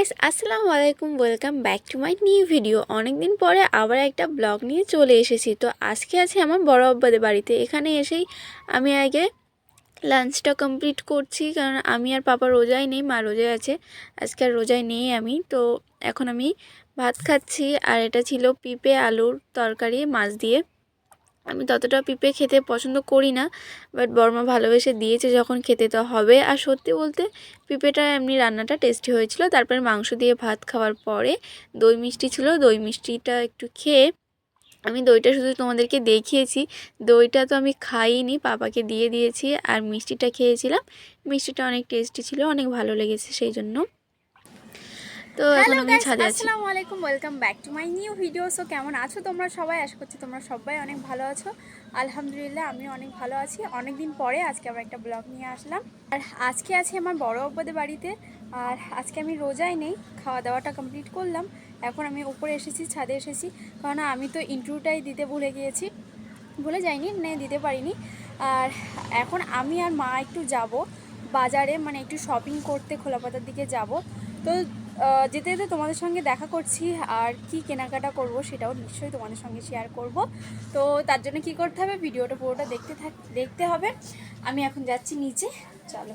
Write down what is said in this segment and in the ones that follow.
Guys আসসালামু আলাইকুম welcome back to my new video অনেক দিন পরে আবার একটা ব্লগ নিয়ে চলে এসেছি। তো আজকে আছে আমার বড় আব্বাদের বাড়িতে। এখানে এসেই আমি আগে লাঞ্চটা কমপ্লিট করছি, কারণ আমি আর পাপা রোজাই নেই, মা রোজায় আছে। আজকে আর রোজায় নেই আমি। তো এখন আমি ভাত খাচ্ছি আর এটা ছিল পিঁপে আলুর তরকারি মাছ দিয়ে। আমি ততটা পিঁপে খেতে পছন্দ করি না বাট বর্মা ভালোবেসে দিয়েছে যখন খেতে তো হবে। আর সত্যি বলতে পিঁপেটা এমনি রান্নাটা টেস্টি হয়েছিল। তারপরে মাংস দিয়ে ভাত খাওয়ার পরে দই মিষ্টি ছিল। দই মিষ্টিটা একটু খেয়ে আমি দইটা শুধু তোমাদেরকে দেখিয়েছি। দইটা তো আমি খাইনি, পাপাকে দিয়ে দিয়েছি আর মিষ্টিটা খেয়েছিলাম। মিষ্টিটা অনেক টেস্টি ছিল, অনেক ভালো লেগেছে সেই জন্য। তো এখন হ্যালো আমি ছাদে আছি। আসসালামু আলাইকুম welcome back to my new video so কেমন আছো তোমরা সবাই? আশা করছি তোমরা সবাই অনেক ভালো আছো। আলহামদুলিল্লাহ আমি অনেক ভালো আছি। অনেক দিন পরে আজকে আবার একটা ব্লগ নিয়ে আসলাম। আর আজকে আছি আমার বড় আব্বাদের বাড়িতে। আর আজকে আমি রোজাই নেই খাওয়া দাওয়াটা কমপ্লিট করলাম। এখন আমি উপরে এসেছি ছাদে এসেছি। কারণ আমি তো ইন্টারভিউটাই দিতে ভুলে গিয়েছি। ভুলে যাইনি নে দিতে পারিনি। আর এখন আমি আর মা একটু যাব। বাজারে মানে একটু শপিং করতে খোলাপাতার দিকে যাব। তো যেতে যেতে তোমাদের সঙ্গে দেখা করছি আর কি কেনাকাটা করব সেটাও নিশ্চয়ই তোমাদের সঙ্গে শেয়ার করব। তো তার জন্য কি করতে হবে? ভিডিওটা পুরোটা দেখতে থাক দেখতে হবে। আমি এখন যাচ্ছি নিচে। চলো।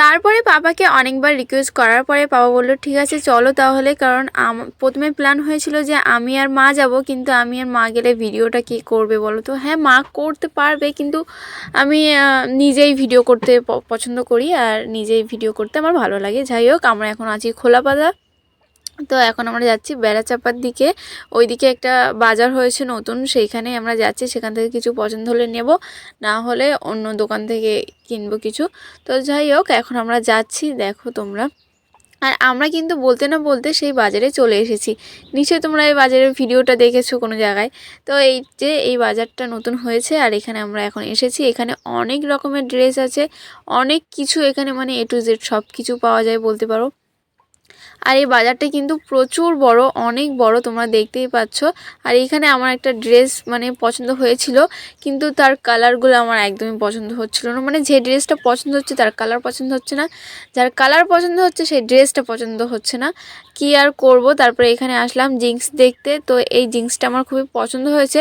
তারপরে পাপাকে অনেকবার রিকোয়েস্ট করার পরে পাপা বলল, ঠিক আছে, চলো তাহলে। কারণ প্রথমে প্ল্যান হয়েছিল যে আমি আর মা যাব, কিন্তু আমি আর মা গেলে ভিডিওটা কি করবে বলো তো? হ্যাঁ মা করতে পারবে, কিন্তু আমি নিজেই ভিডিও করতে পছন্দ করি আর নিজেই ভিডিও করতে আমার ভালো লাগে। যাই হোক, আমরা এখন আছি খোলাপাতা তো এখন আমরা যাচ্ছি বেড়াচাপার দিকে। ওইদিকে একটা বাজার হয়েছে নতুন, সেইখানে আমরা যাচ্ছি, সেখান থেকে কিছু পছন্দ হলে নেব, না হলে অন্য দোকান থেকে কিনবো কিছু। তো যাই হোক, এখন আমরা যাচ্ছি, দেখো তোমরা। আর আমরা কিন্তু বলতে না বলতে সেই বাজারে চলে এসেছি। নিশ্চয়ই তোমরা এই বাজারের ভিডিওটা দেখেছ কোনো জায়গায়। তো এই যে এই বাজারটা নতুন হয়েছে, আর এখানে আমরা এখন এসেছি। এখানে অনেক রকমের ড্রেস আছে, অনেক কিছু এখানে মানে এ টু জেড সব কিছু পাওয়া যায় বলতে পারো। আর এই বাজারটা কিন্তু প্রচুর বড়, অনেক বড় তোমরা দেখতেই পাচ্ছ। আর এখানে আমার একটা ড্রেস মানে পছন্দ হয়েছিল, কিন্তু তার কালারগুলো আমার একদমই পছন্দ হচ্ছিল না। মানে যে ড্রেসটা পছন্দ হচ্ছে তার কালার পছন্দ হচ্ছে না। যার কালার পছন্দ হচ্ছে সেই ড্রেসটা পছন্দ হচ্ছে না। কি আর করব? তারপরে এখানে আসলাম জিন্স দেখতে। তো এই জিন্সটা আমার খুবই পছন্দ হয়েছে।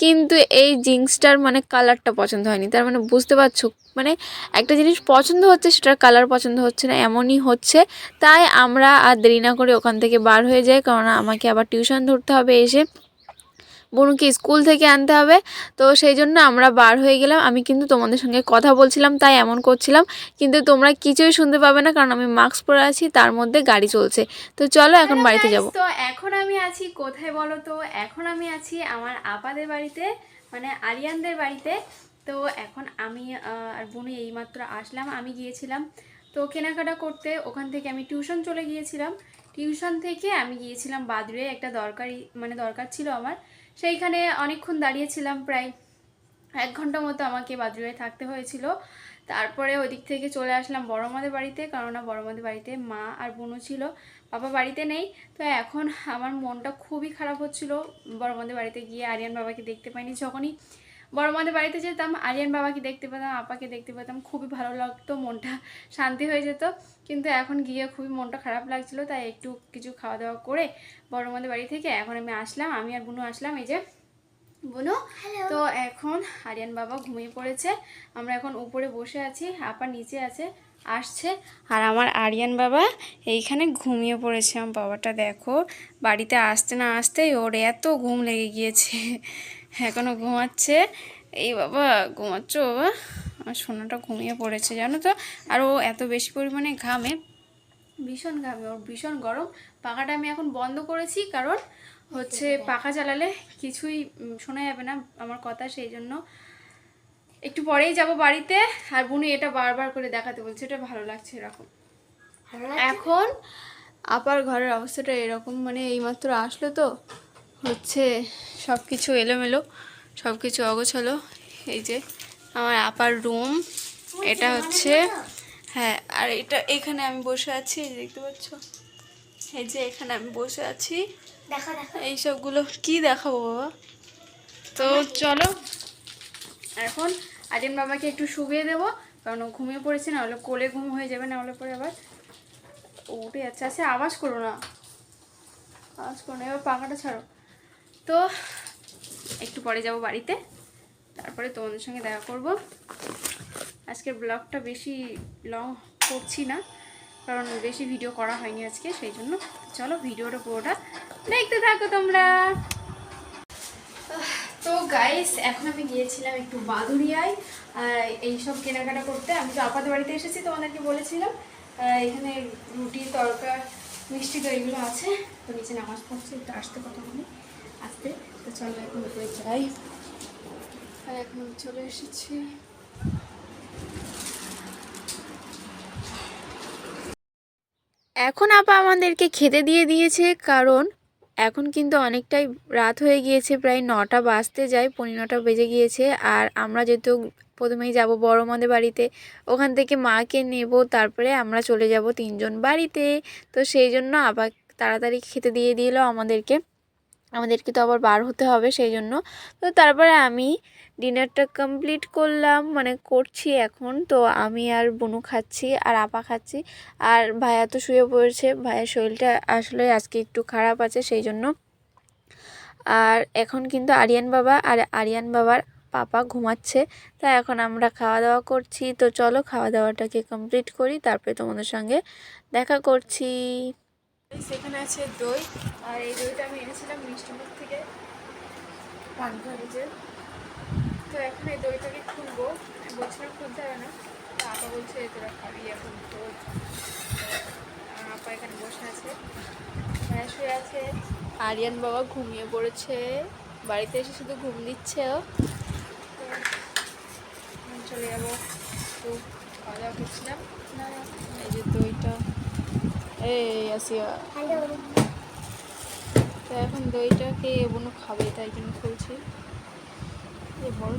কিন্তু এই জিন্সটার মানে কালারটা পছন্দ হয়নি। তার মানে বুঝতে পারছ? মানে একটা জিনিস পছন্দ হচ্ছে, সেটার কালার পছন্দ হচ্ছে না, এমনই হচ্ছে। তাই আমরা আর দেরি না করে ওখান থেকে বার হয়ে যাই। কারণ আমাকে আবার টিউশন ধরতে হবে এসে। বনুকে স্কুল থেকে আনতে হবে। তো সেই জন্য আমরা বার হয়ে গেলাম। আমি কিন্তু তোমাদের সঙ্গে কথা বলছিলাম তাই এমন করছিলাম। কিন্তু তোমরা কিছুই শুনতে পাবে না কারণ আমি মাস্ক পরে আছি তার মধ্যে গাড়ি চলছে। তো চলো এখন বাড়িতে যাব। তো এখন আমি আছি কোথায় বলো তো? এখন আমি আছি আমার আপাদের বাড়িতে মানে আরিয়ানদের বাড়িতে। তো এখন আমি আর বোন এইমাত্র আসলাম। আমি গিয়েছিলাম তো কেনাকাটা করতে। ওখান থেকে আমি টিউশন চলে গিয়েছিলাম। টিউশন থেকে আমি গিয়েছিলাম বাদুড়ে। একটা দরকারি মানে দরকার ছিল আমার। সেইখানে অনেকক্ষণ দাঁড়িয়েছিলাম, প্রায় এক ঘণ্টা মতো আমাকে বাজুয়ে থাকতে হয়েছিল। তারপরে ওই দিক থেকে চলে আসলাম বড়মাদের বাড়িতে, কেননা বড়মাদের বাড়িতে মা আর বোনও ছিল, বাবা বাড়িতে নেই। তো এখন আমার মনটা খুবই খারাপ হচ্ছিল। বড়মাদের বাড়িতে গিয়ে আরিয়ান বাবাকে দেখতে পাইনি যখনই। বড়মাদের বাড়িতে যেতাম আরিয়ান বাবাকে দেখতে পেতাম আপাকে দেখতে পেতাম খুবই ভালো লাগতো মনটা শান্তি হয়ে যেত। কিন্তু এখন গিয়ে খুবই মনটা খারাপ লাগছিল তাই একটু কিছু খাওয়া দাওয়া করে বড় মাদের বাড়ি থেকে এখন আমি আসলাম আমি আর বুনু আসলাম এই যে বুনু। তো এখন আরিয়ান বাবা ঘুমিয়ে পড়েছে আমরা এখন উপরে বসে আছি আপা নিচে আছে আসছে। আর আমার আরিয়ান বাবা এইখানে ঘুমিয়ে পড়েছে আমার বাবাটা দেখো বাড়িতে আসতে না আসতেই ওর এত ঘুম লেগে গিয়েছে। এখনও ঘুমাচ্ছে। এই বাবা ঘুমাচ্ছ বাবা? আমার সোনাটা ঘুমিয়ে পড়েছে জানো তো? আর ও এত বেশি পরিমাণে ঘামে ভীষণ ঘামে ওর ভীষণ গরম। পাখাটা আমি এখন বন্ধ করেছি কারণ হচ্ছে পাখা চালালে কিছুই শোনা যাবে না আমার কথা সেই জন্য একটু পরেই যাব বাড়িতে। আর বুনি এটা বারবার করে দেখাতে বলছে এটা ভালো লাগছে এরকম। এখন আপার ঘরের অবস্থাটা এরকম মানে এইমাত্র আসলো তো। হচ্ছে সব কিছু এলোমেলো সব কিছু অগোছালো। এই যে আমার আপার রুম এটা হচ্ছে হ্যাঁ আর এটা এখানে আমি বসে আছি দেখতে পাচ্ছ? এই যে এখানে আমি বসে আছি। এই সবগুলো কি দেখাবো বাবা? তো চলো এখন আরিয়ান বাবাকে একটু শুবিয়ে দেবো কারণ ও ঘুমিয়ে পড়েছে না হলে কোলে ঘুম হয়ে যাবে না হলে পরে আবার ও উঠে যাচ্ছে। আচ্ছা আওয়াজ করো না। আওয়াজ করো না এবার পাখাটা ছাড়ো। তো একটু পরে যাব বাড়িতে। তারপরে তোমাদের সঙ্গে দেখা করব। আজকের ব্লগটা বেশি লং করছি না, কারণ বেশি ভিডিও করা হয়নি আজকে, সেই জন্য। চলো ভিডিওটা পুরোটা দেখতে থাকো তোমরা। তো গাইস এখন আমি গিয়েছিলাম একটু বাদুরিয়ায় আর এইসব কেনাকাটা করতে আমি তো আপাতত বাড়িতে এসেছি, তোমাদেরকে বলেছিলাম। এখানে রুটি তরকা, মিষ্টি তো এগুলো আছে। তো নিচে নামাজ পড়ছে, একটু আসতে কথা বলি। আসতে। তো চলো এখন উপরে যাই। আর এখন চলে এসেছি। এখন আপা আমাদেরকে খেতে দিয়ে দিয়েছে, কারণ এখন কিন্তু অনেকটাই রাত হয়ে গিয়েছে, প্রায় নটা বাজতে যায় পনেরো নটা বেজে গিয়েছে। আর আমরা যেহেতু প্রথমেই যাব বড় মাদের বাড়িতে, ওখান থেকে মাকে নেব, তারপরে আমরা চলে যাব তিনজন বাড়িতে। তো সেই জন্য আবার তাড়াতাড়ি খেতে দিয়ে দিল আমাদেরকে। আমাদেরকে তো আবার বার হতে হবে সেই জন্য তো তারপরে আমি ডিনারটা কমপ্লিট করলাম মানে করছি এখন। তো আমি আর বনু খাচ্ছি আর আপা খাচ্ছি। আর ভাইয়া তো শুয়ে পড়েছে, ভাইয়ের শরীরটা আসলে আজকে একটু খারাপ আছে সেই জন্য আর এখন কিন্তু আরিয়ান বাবা আর আরিয়ান বাবার পাপা ঘুমাচ্ছে, তা এখন আমরা খাওয়া দাওয়া করছি। তো চলো খাওয়া দাওয়াটাকে কমপ্লিট করি, তারপরে তোমাদের সঙ্গে দেখা করছি। সেখানে আছে দই, আর এই দইটা আমি এনেছিলাম মিষ্টিমুখ থেকে পানঘাটে তো এখন এই দইটাকে খুলবো। বলছিলাম খুলতে হবে না। তো আপা বলছে, তোরা খাবি এখন তো। আপা এখানে বসে আছে। হ্যাঁ শুয়ে আছে। আরিয়ান বাবা ঘুমিয়ে পড়েছে। বাড়িতে এসে শুধু ঘুম দিচ্ছে ও চলে যাব। তো খাওয়া দাওয়া করছিলাম। এই আসিয়া তো এখন দইটাকে বোনও খাবে তাই জন্য খুলছি এই বড়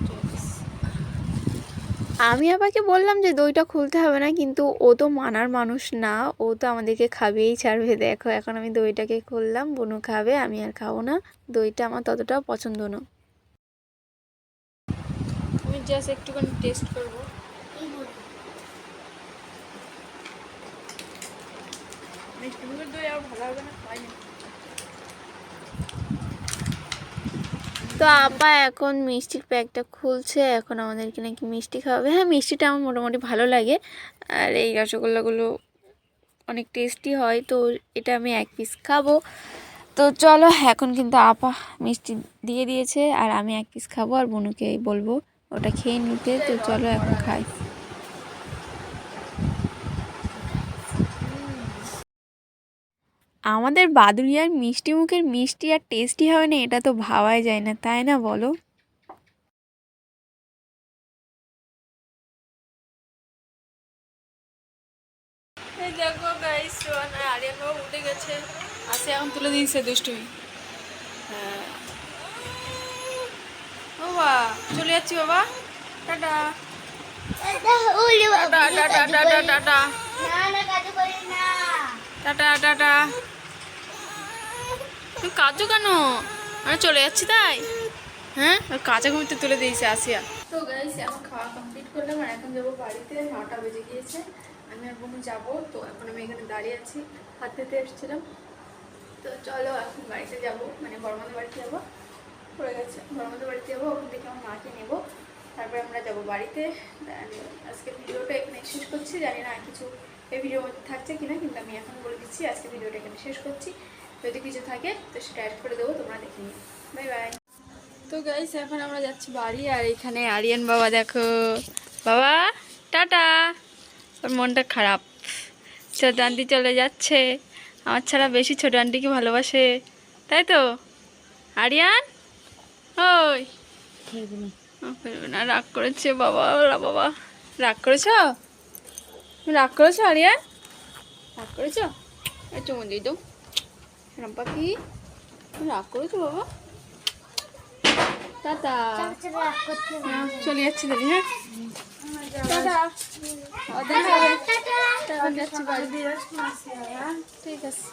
আমি আপাকে বললাম যে দইটা খুলতে হবে না কিন্তু ও তো মানার মানুষ না। ও তো আমাদেরকে খাবেই ছাড়বে দেখো এখন আমি দইটাকে খুললাম বনু খাবে আমি আর খাব না। দইটা আমার ততটাও পছন্দ না। আমি জাস্ট একটুখানি টেস্ট করব। তো আপা এখন মিষ্টির প্যাকটা খুলছে, এখন আমাদেরকে নাকি মিষ্টি খাওয়াবে। হ্যাঁ মিষ্টিটা আমার মোটামুটি ভালো লাগে। আর এই রসগোল্লাগুলো অনেক টেস্টি হয়, তো এটা আমি এক পিস খাব। তো চলো, এখন কিন্তু আপা মিষ্টি দিয়ে দিয়েছে, আর আমি এক পিস খাব, আর বনুকে বলব, ওটা খেয়ে নিতে। তো চলো, এখন খাই। আমাদের বাদুরিয়ার মিষ্টি মুখের মিষ্টি আর টেস্টি হবে না এটা তো ভাবাই যায় না তাই না বলো? দেখো গাইস আরিয়ান বাবা উঠে গেছে আসে এখন তুলে দিয়েছে দুষ্টুমি। হ্যাঁ। বাবা চলে যাচ্ছি বাবা। টাটা। টাটা টাটা। তুমি কাজু কেন? আমি চলে যাচ্ছি তাই? হ্যাঁ? কাঁচা ঘুমিতে তুলে দিয়েছে আসিয়া। তো গাইস এখন খাওয়া কমপ্লিট করলাম আর এখন যাব বাড়িতে, নটা বেজে গিয়েছে। আমি আর বোন যাব, তো এখন আমি এখানে দাঁড়িয়ে আছি, হাত দিতে এসেছিলাম। তো চলো এখন বাড়িতে যাব মানে বড়মাদের বাড়িতে যাব। পড়ে গেছে, বড়মাদের বাড়িতে যাব, ওখান থেকে আমার মাকে নেব। তারপরে আমরা যাব বাড়িতে। আজকে ভিডিওটা এখানে শেষ করছি। জানি না কিছু এই ভিডিওর মধ্যে থাকছে কিনা, কিন্তু আমি এখন বলে দিচ্ছি, আজকে ভিডিওটা এখানে শেষ করছি। যদি কিছু থাকে, তো সেটা অ্যাড করে দেবো, তোমরা দেখে নিও। বাই বাই তো গাইস এখন আমরা যাচ্ছি বাড়ি, আর এখানে আরিয়ান বাবা দেখো। বাবা, টাটা। ওর মনটা খারাপ। ছোট আন্টি চলে যাচ্ছে। আমার ছাড়া বেশি ছোট আন্টিকে ভালোবাসে। তাই তো? আরিয়ান? ওই। না, রাগ করেছে বাবা বাবা। রাগ করেছ? রাগ করেছ, আরিয়ান? রাগ করেছ? এই চুমু দিয়ে দাও। রাম্পা কি? রাগ করেছ বাবা? টাটা। চলে যাচ্ছি দাদি হ্যাঁ? টাটা। ঠিক আছে।